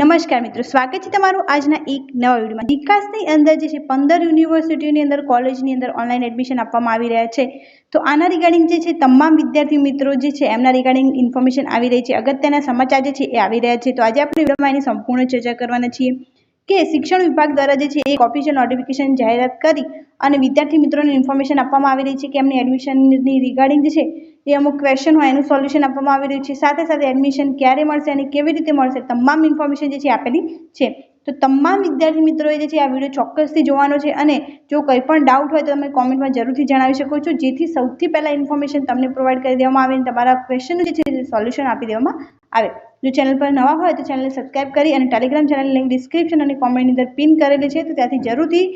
નમસ્કાર મિત્રો, સ્વાગત છે તમારું આજના એક નવા વિડીયોમાં. વિકાસની અંદર જે છે, પંદર યુનિવર્સિટીઓની અંદર, કોલેજની અંદર ઓનલાઈન એડમિશન આપવામાં આવી રહ્યા છે. તો આના રિગાર્ડિંગ જે છે, તમામ વિદ્યાર્થી મિત્રો જે છે, એમના રિગાર્ડિંગ ઇન્ફોર્મેશન આવી રહી છે. અગત્યના સમાચાર જે છે, એ આવી રહ્યા છે. તો આજે આપણે વિડીયોમાં એની સંપૂર્ણ ચર્ચા કરવાના છીએ. કે શિક્ષણ વિભાગ દ્વારા જે છે એક ઓફિશિયલ નોટિફિકેશન જાહેરાત કરી અને વિદ્યાર્થી મિત્રોને ઇન્ફોર્મેશન આપવામાં આવી રહી છે કે એમની એડમિશનની રિગાર્ડિંગ છે એ અમુક ક્વેશ્ચન હોય એનું સોલ્યુશન આપવામાં આવી રહ્યું છે. સાથે સાથે એડમિશન ક્યારે મળશે અને કેવી રીતે મળશે તમામ ઇન્ફોર્મેશન જે છે આપેલી છે. તો તમામ વિદ્યાર્થી મિત્રોએ જે છે આ વીડિયો ચોક્કસથી જોવાનો છે અને જો કંઈ પણ ડાઉટ હોય તો તમે કોમેન્ટમાં જરૂરથી જણાવી શકો છો. જેથી સૌથી પહેલાં ઇન્ફોર્મેશન તમને પ્રોવાઈડ કરી દેવામાં આવે અને તમારા ક્વેશ્ચનનું જે છે સોલ્યુશન આપી દેવામાં આવે. જો ચેનલ પર નવા હોય તો ચેનલને સબસ્ક્રાઈબ કરી અને ટેલિગ્રામ ચેનલ લિંક ડિસ્ક્રિપ્શન અને કોમેન્ટની અંદર પિન કરેલી છે, તો ત્યાંથી જરૂરથી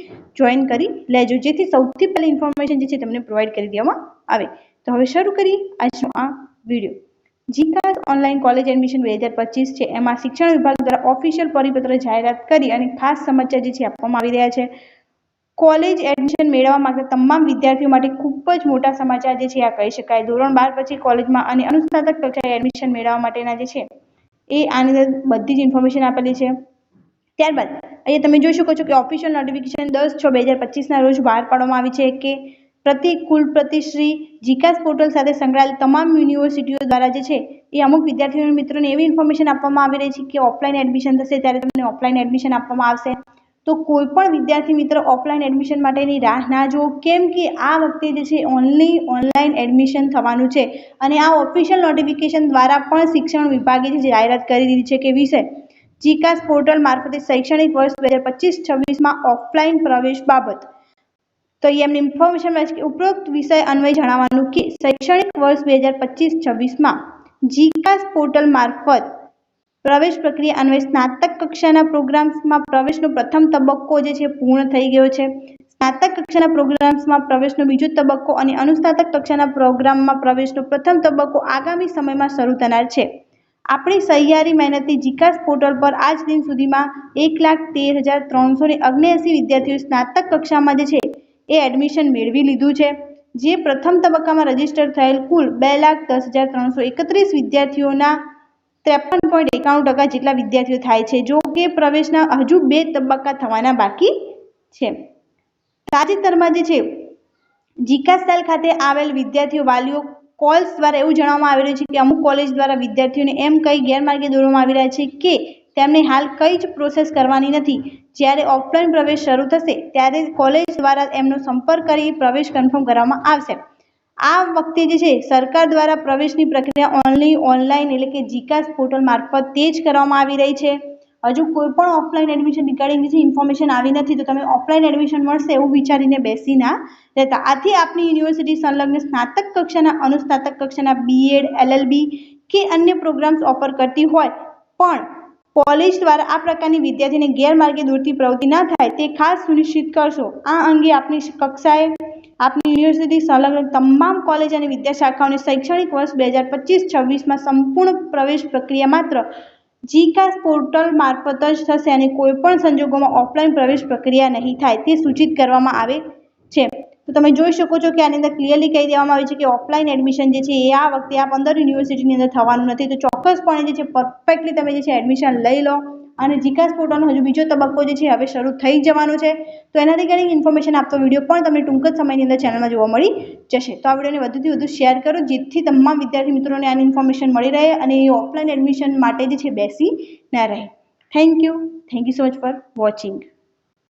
જોઈન કરી લેજો. જેથી સૌથી પહેલી ઇન્ફોર્મેશન જે છે તમને પ્રોવાઈડ કરી દેવામાં આવે. તો હવે શરૂ કરી આજનો આ વીડિયો જીકાસ ઓનલાઈન કોલેજ એડમિશન બે હજાર પચીસ છે. એમાં શિક્ષણ વિભાગ દ્વારા ઓફિશિયલ પરિપત્ર જાહેરાત કરી અને ખાસ સમાચાર જે છે આપવામાં આવી રહ્યા છે. કોલેજ એડમિશન મેળવવા માંગતા તમામ વિદ્યાર્થીઓ માટે ખૂબ જ મોટા સમાચાર જે છે આ કહી શકાય. ધોરણ બાર પછી કોલેજમાં અને અનુસ્નાતક કક્ષાએ એડમિશન મેળવવા માટેના જે છે, એ આની અંદર બધી જ ઇન્ફોર્મેશન આપેલી છે. ત્યારબાદ, અહીંયા તમે જોઈ શકો છો કે ઓફિશિયલ નોટિફિકેશન દસ છ બે હજાર પચીસના રોજ બહાર પાડવામાં આવી છે કે પ્રતિ કુલપતિ શ્રી જીકાસ પોર્ટલ સાથે સંકળાયેલ તમામ યુનિવર્સિટીઓ દ્વારા જે છે, એ અમુક વિદ્યાર્થીઓ મિત્રોને એવી ઇન્ફોર્મેશન આપવામાં આવી રહી છે કે ઓફલાઈન એડમિશન થશે, ત્યારે તમને ઓફલાઈન એડમિશન આપવામાં આવશે. તો કોઈ પણ વિદ્યાર્થી મિત્ર ઓફલાઈન એડમિશન માટેની રાહ ના જુઓ. કેમ કે આ વખતે જે છે ઓનલી ઓનલાઈન એડમિશન થવાનું છે. અને આ ઓફિશિયલ નોટિફિકેશન દ્વારા પણ શિક્ષણ વિભાગે જાહેરાત કરી દીધી છે કે વિષય જીકાસ પોર્ટલ મારફતે શૈક્ષણિક વર્ષ બે હજાર પચીસ છવ્વીસમાં ઓફલાઈન પ્રવેશ બાબત. તો એમની ઇન્ફોર્મેશન ઉપરોક્ત વિષય અન્વય જણાવવાનું કે શૈક્ષણિક વર્ષ બે હજાર પચીસ છવ્વીસમાં જીકાસ પોર્ટલ મારફત પ્રવેશ પ્રક્રિયા અન્વયે સ્નાતક કક્ષાના પ્રોગ્રામ્સમાં પ્રવેશનો પ્રથમ તબક્કો જે છે પૂર્ણ થઈ ગયો છે. સ્નાતક કક્ષાના પ્રોગ્રામ્સમાં પ્રવેશનો બીજો તબક્કો અને અનુસ્નાતક કક્ષાના પ્રોગ્રામમાં પ્રવેશનો પ્રથમ તબક્કો આગામી સમયમાં શરૂ થનાર છે. આપણી સહિયારી મહેનતથી જીકાસ પોર્ટલ પર આજ દિન સુધીમાં એક લાખ તેર હજાર ત્રણસો ને અગ્નેસી વિદ્યાર્થીઓ સ્નાતક કક્ષામાં જે છે એ એડમિશન મેળવી લીધું છે. જે પ્રથમ તબક્કામાં રજિસ્ટર થયેલ કુલ બે લાખ દસ હજાર ત્રણસો એકત્રીસ વિદ્યાર્થીઓના ત્રેપન પોઈન્ટ એકાણું ટકા જેટલા વિદ્યાર્થીઓ થાય છે, જો કે પ્રવેશના હજુ બે તબક્કા થવાના બાકી છે. તાજેતરમાં જે છે જીકા સેલ ખાતે આવેલ વિદ્યાર્થીઓ વાલીઓ કોલ્સ દ્વારા એવું જણાવવામાં આવી રહ્યું છે કે અમુક કોલેજ દ્વારા વિદ્યાર્થીઓને એમ કઈ ગેરમાર્ગે દોરવામાં આવી રહ્યા છે કે તેમને હાલ કઈ જ પ્રોસેસ કરવાની નથી. જ્યારે ઓફલાઈન પ્રવેશ શરૂ થશે, ત્યારે કોલેજ દ્વારા એમનો સંપર્ક કરી પ્રવેશ કન્ફર્મ કરવામાં આવશે. આ વખતે જે છે, સરકાર દ્વારા પ્રવેશની પ્રક્રિયા ઓનલી ઓનલાઈન એટલે કે જીકાસ પોર્ટલ મારફત તે જ કરવામાં આવી રહી છે. હજુ કોઈ પણ ઓફલાઈન એડમિશન રિગાર્ડિંગ જે ઇન્ફોર્મેશન આવી નથી, તો તમે ઓફલાઈન એડમિશન મળશે એવું વિચારીને બેસી ના રહેતા. આથી આપની યુનિવર્સિટી સંલગ્ન સ્નાતક કક્ષાના અનુસ્નાતક કક્ષાના બીએડ એલએલબી કે અન્ય પ્રોગ્રામ્સ ઓફર કરતી હોય, પણ કોલેજ દ્વારા આ પ્રકારની વિદ્યાર્થીને ગેરમાર્ગે દૂરથી પ્રવૃત્તિ ના થાય તે ખાસ સુનિશ્ચિત કરશો. આ અંગે આપની કક્ષાએ આપની યુનિવર્સિટી સંલગ્ન તમામ કોલેજ અને વિદ્યાશાખાઓને શૈક્ષણિક વર્ષ બે હજાર પચીસ છવ્વીસમાં સંપૂર્ણ પ્રવેશ પ્રક્રિયા માત્ર જીકાસ પોર્ટલ મારફત જ થશે અને કોઈપણ સંજોગોમાં ઓફલાઈન પ્રવેશ પ્રક્રિયા નહીં થાય તે સૂચિત કરવામાં આવે છે. તો તમે જોઈ શકો છો કે આની અંદર ક્લિયરલી કહી દેવામાં આવ્યું છે કે ઓફલાઈન એડમિશન જે છે એ આ વખતે આ પંદર યુનિવર્સિટીની અંદર થવાનું નથી. તો ચોક્કસપણે જે છે પરફેક્ટલી તમે જે છે એડમિશન લઈ લો. અને જીકાસ પોર્ટલનો હજુ બીજો તબક્કો જે છે, હવે શરૂ થઈ જવાનો છે. તો એના રિગાર્ડિંગ ઇન્ફોર્મેશન આપતો વીડિયો પણ તમને ટૂંક જ સમયની અંદર ચેનલમાં જોવા મળી જશે. તો આ વિડીયોને વધુથી વધુ શેર કરો, જેથી તમામ વિદ્યાર્થી મિત્રોને આની ઇન્ફોર્મેશન મળી રહે અને એ ઓફલાઈન એડમિશન માટે જે છે બેસી ના રહે. Thank you thank you so much for watching